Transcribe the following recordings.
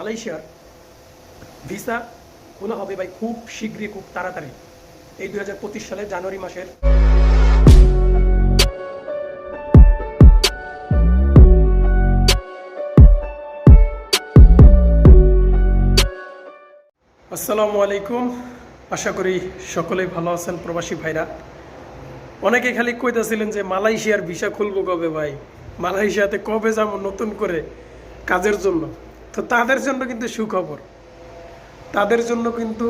মালয়েশিয়ার ভিসা খোলা হবে ভাই খুব শীঘ্রই, খুব তাড়াতাড়ি। এই দুই সালে জানুয়ারি মাসের আসসালামু আলাইকুম। আশা করি সকলেই ভালো আছেন প্রবাসী ভাইরা। অনেকে খালি কইতেছিলেন যে মালয়েশিয়ার ভিসা খুলবো কবে ভাই? মালয়েশিয়াতে কবে যাব নতুন করে কাজের জন্য? তো তাদের জন্য কিন্তু সুখবর। তাদের জন্য কিন্তু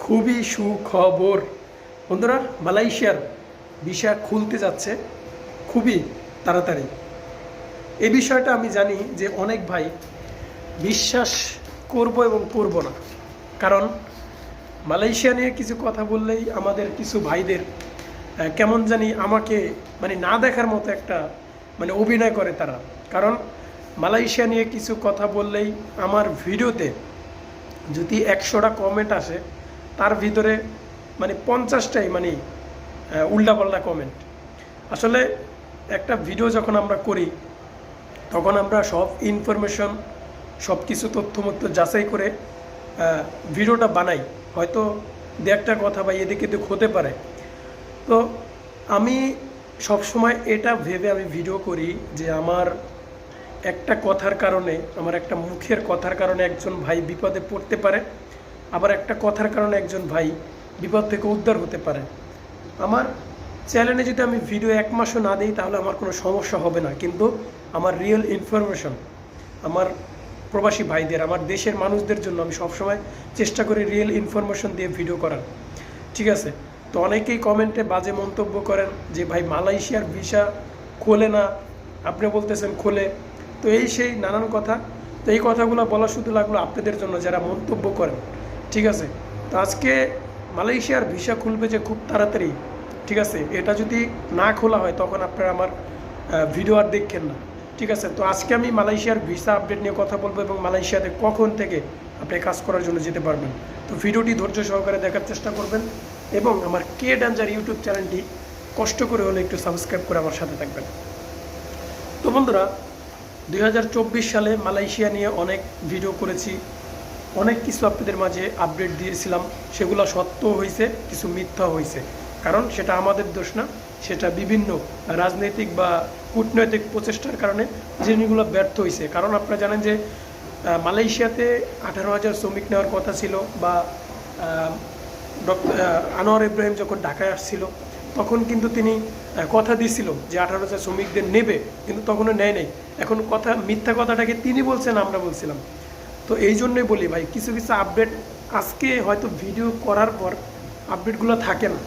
খুবই সুখবর। বন্ধুরা, মালয়েশিয়ার ভিসা খুলতে যাচ্ছে খুবই তাড়াতাড়ি। এই বিষয়টা আমি জানি যে অনেক ভাই বিশ্বাস করব এবং করব না। কারণ মালয়েশিয়া নিয়ে কিছু কথা বললেই আমাদের কিছু ভাইদের কেমন জানি আমাকে মানে না দেখার মতো একটা মানে অভিনয় করে তারা। কারণ মালয়েশিয়া নিয়ে কিছু কথা বললেই আমার ভিডিওতে যদি একশোটা কমেন্ট আসে, তার ভিতরে মানে পঞ্চাশটাই মানে উল্টাপাল্টা কমেন্ট আসলে একটা ভিডিও যখন আমরা করি, তখন আমরা সব ইনফরমেশন সব কিছু তথ্য মধ্য যাচাই করে ভিডিওটা বানাই। হয়তো দু একটা কথা বা এদিকে দিক হতে পারে। তো আমি সবসময় এটা ভেবে আমি ভিডিও করি যে আমার একটা কথার কারণে, আমার একটা মুখের কথার কারণে একজন ভাই বিপদে পড়তে পারে, আবার একটা কথার কারণে একজন ভাই বিপদ থেকে উদ্ধার হতে পারে। আমার চ্যানেলে যদি আমি ভিডিও এক মাসও না দিই, তাহলে আমার কোনো সমস্যা হবে না। কিন্তু আমার রিয়েল ইনফরমেশন আমার প্রবাসী ভাইদের, আমার দেশের মানুষদের জন্য আমি সবসময় চেষ্টা করি রিয়েল ইনফরমেশন দিয়ে ভিডিও করার। ঠিক আছে? তো অনেকেই কমেন্টে বাজে মন্তব্য করেন যে, ভাই, মালয়েশিয়ার ভিসা খোলে না। আপনি বলতেছেন, খোলে। তো এই সেই নানান কথা। তো এই কথাগুলো বলা শুধু লাগল আপনাদের জন্য যারা মন্তব্য করেন, ঠিক আছে? তো আজকে মালয়েশিয়ার ভিসা খুলবে যে খুব তাড়াতাড়ি, ঠিক আছে? এটা যদি না খোলা হয় তখন আপনারা আমার ভিডিও আর দেখছেন না, ঠিক আছে? তো আজকে আমি মালয়েশিয়ার ভিসা আপডেট নিয়ে কথা বলব এবং মালয়েশিয়াতে কখন থেকে আপনি কাজ করার জন্য যেতে পারবেন। তো ভিডিওটি ধৈর্য সহকারে দেখার চেষ্টা করবেন এবং আমার কে ড্যাঞ্জার ইউটিউব চ্যানেলটি কষ্ট করে হলে একটু সাবস্ক্রাইব করে আমার সাথে থাকবেন। তো বন্ধুরা দুই হাজার চব্বিশ সালে মালয়েশিয়া নিয়ে অনেক ভিডিও করেছি। অনেক কিছু আপনাদের মাঝে আপডেট দিয়েছিলাম। সেগুলো সত্য হয়েছে কিছু মিথ্যা হয়েছে কারণ সেটা আমাদের দোষ না, সেটা বিভিন্ন রাজনৈতিক বা কূটনৈতিক প্রচেষ্টার কারণে জিনিসগুলো ব্যর্থ হয়েছে কারণ আপনারা জানেন যে মালয়েশিয়াতে আঠারো হাজার শ্রমিক নেওয়ার কথা ছিল বা ডক্টর আনোয়ার ইব্রাহিম যখন ঢাকায় আসছিল তখন কিন্তু তিনি কথা দিয়েছিল যে আঠারো হাজার শ্রমিকদের নেবে, কিন্তু তখনও নেয় নাই। এখন কথা, মিথ্যা কথাটাকে তিনি বলছেন, আমরা বলছিলাম। তো এই জন্যই বলি ভাই, কিছু কিছু আপডেট আজকে হয়তো ভিডিও করার পর আপডেটগুলো থাকে না।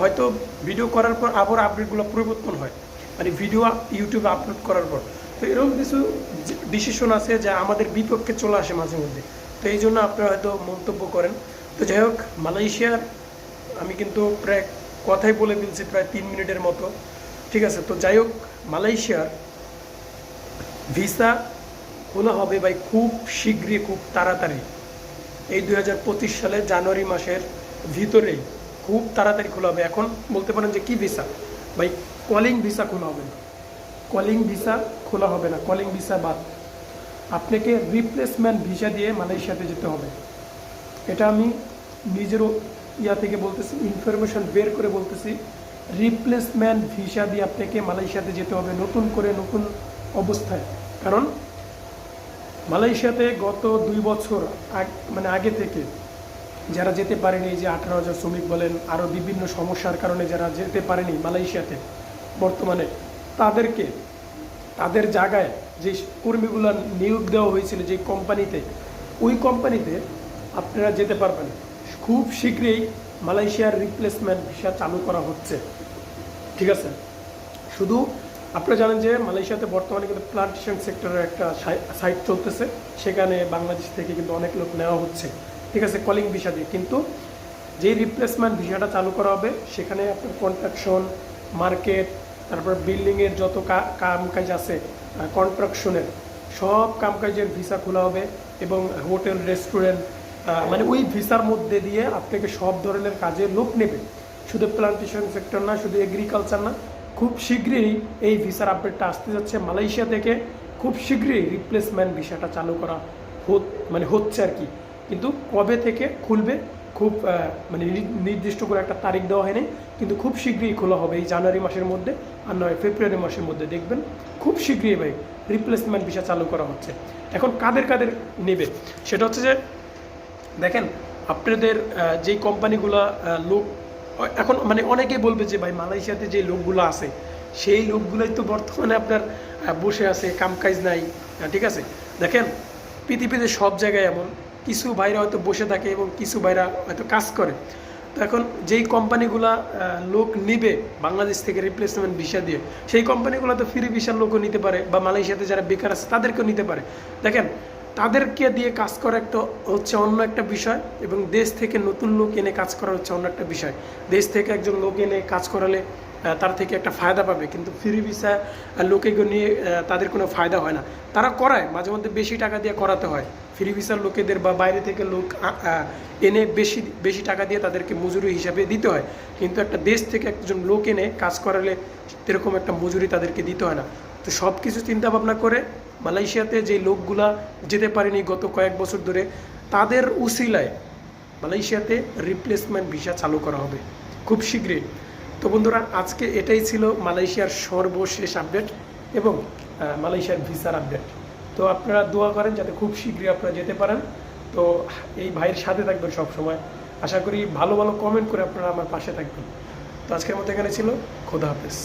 হয়তো ভিডিও করার পর আবার আপডেটগুলো পরিবর্তন হয়। মানে ভিডিও ইউটিউবে আপলোড করার পর। তো এরকম কিছু ডিসিশন আছে যা আমাদের বিপক্ষে চলে আসে মাঝে মধ্যে। তো এই জন্য আপনারা হয়তো মন্তব্য করেন। তো যাই হোক, মালয়েশিয়ার, আমি কিন্তু প্রায় কথাই বলে ফেলছি প্রায় তিন মিনিটের মতো। ঠিক আছে, তো যাই হোক, মালয়েশিয়ার ভিসা খোলা হবে ভাই খুব শীঘ্রই, খুব তাড়াতাড়ি। এই দু হাজার পঁচিশ সালে জানুয়ারি মাসের ভিতরেই খুব তাড়াতাড়ি খোলা হবে। এখন বলতে পারেন যে কি ভিসা? ভাই কলিং ভিসা খোলা হবে কলিং ভিসা খোলা হবে না। কলিং ভিসা বাদ। আপনাকে রিপ্লেসমেন্ট ভিসা দিয়ে মালয়েশিয়াতে যেতে হবে। এটা আমি নিজেরও ইয়া থেকে বলতেছি ইনফরমেশন বের করে বলতেছি রিপ্লেসমেন্ট ভিসা দিয়ে আপনাকে মালয়েশিয়াতে যেতে হবে নতুন করে, নতুন অবস্থায়। কারণ মালয়েশিয়াতে গত দুই বছর মানে আগে থেকে যারা যেতে পারেনি যে আঠারো হাজার শ্রমিক বলেন আরও বিভিন্ন সমস্যার কারণে যারা যেতে পারেনি মালয়েশিয়াতে বর্তমানে, তাদেরকে, তাদের জায়গায় যে কর্মীগুলো নিয়োগ দেওয়া হয়েছিল যে কোম্পানিতে, ওই কোম্পানিতে আপনারা যেতে পারবেন। খুব শীঘ্রই মালয়েশিয়ার রিপ্লেসমেন্ট ভিসা চালু করা হচ্ছে। ঠিক আছে? শুধু আপনারা জানেন যে মালয়েশিয়াতে বর্তমানে কিন্তু প্লান্টেশন সেক্টরের একটা সাইট চলতেছে। সেখানে বাংলাদেশ থেকে কিন্তু অনেক লোক নেওয়া হচ্ছে। ঠিক আছে? কলিং ভিসা দিয়ে। কিন্তু যেই রিপ্লেসমেন্ট ভিসাটা চালু করা হবে, সেখানে আপনার কনস্ট্রাকশন মার্কেট তারপর বিল্ডিংয়ের যত কা- কাম কাজ আছে কনস্ট্রাকশনের সব কাম কাজের ভিসা খোলা হবে এবং হোটেল রেস্টুরেন্ট মানে ওই ভিসার মধ্যে দিয়ে আপনাকে সব ধরনের কাজে লোক নেবে। শুধু প্লান্টেশন সেক্টর না, শুধু এগ্রিকালচার না, খুব শীঘ্রই এই ভিসার আপডেটটা আসতে যাচ্ছে মালয়েশিয়া থেকে। খুব শীঘ্রই রিপ্লেসমেন্ট ভিসাটা চালু করা মানে হচ্ছে আর কি। কিন্তু কবে থেকে খুলবে, খুব মানে নির্দিষ্ট করে একটা তারিখ দেওয়া হয়নি। কিন্তু খুব শীঘ্রই খোলা হবে এই জানুয়ারি মাসের মধ্যে আর নয় ফেব্রুয়ারি মাসের মধ্যে, দেখবেন? খুব শীঘ্রই ভাই রিপ্লেসমেন্ট ভিসা চালু করা হচ্ছে। এখন কাদের কাদের নেবে? সেটা হচ্ছে যে দেখেন, আপনাদের যেই কোম্পানিগুলো লোক এখন মানে অনেকেই বলবে যে, ভাই, মালয়েশিয়াতে যে লোকগুলো আছে, সেই লোকগুলোই তো বর্তমানে আপনার বসে আছে কামকাজ নাই। ঠিক আছে? দেখেন, পৃথিবীতে সব জায়গায় এমন, কিছু ভাইরা হয়তো বসে থাকে এবং কিছু ভাইরা হয়তো কাজ করে। তো এখন যেই কোম্পানিগুলা লোক নিবে, বাংলাদেশ থেকে রিপ্লেসমেন্ট ভিসা দিয়ে, সেই কোম্পানিগুলো তো ফ্রি ভিসার লোকও নিতে পারে, বা মালয়েশিয়াতে যারা বেকার আছে, তাদেরকেও নিতে পারে। দেখেন তাদেরকে দিয়ে কাজ করা একটা হচ্ছে অন্য একটা বিষয় এবং দেশ থেকে নতুন লোক এনে কাজ করা হচ্ছে অন্য একটা বিষয়। দেশ থেকে একজন লোক এনে কাজ করালে তার থেকে একটা ফায়দা পাবে। কিন্তু ফ্রি ভিসা লোকে নিয়ে তাদের কোনো ফায়দা হয় না। তারা করায়, মাঝে মধ্যে বেশি টাকা দিয়ে করাতে হয়। ফ্রি ভিসার লোকেদের বা বাইরে থেকে লোক এনে বেশি বেশি টাকা দিয়ে তাদেরকে মজুরি হিসাবে দিতে হয়। কিন্তু একটা দেশ থেকে একজন লোক এনে কাজ করালে এরকম একটা মজুরি তাদেরকে দিতে হয় না। তো সব কিছু চিন্তা ভাবনা করে মালয়েশিয়াতে যে লোকগুলা যেতে পারেনি গত কয়েক বছর ধরে, তাদের উসিলায় মালয়েশিয়াতে রিপ্লেসমেন্ট ভিসা চালু করা হবে, খুব শীঘ্রই। তো বন্ধুরা, আজকে এটাই ছিল মালয়েশিয়ার সর্বশেষ আপডেট এবং মালয়েশিয়ার ভিসার আপডেট তো আপনারা দোয়া করেন যাতে খুব শীঘ্রই আপনারা যেতে পারেন। তো এই ভাইয়ের সাথে থাকবেন সব সময় আশা করি ভালো ভালো কমেন্ট করে আপনারা আমার পাশে থাকবেন। তো আজকের মতো এখানে ছিল। খোদা হাফেজ।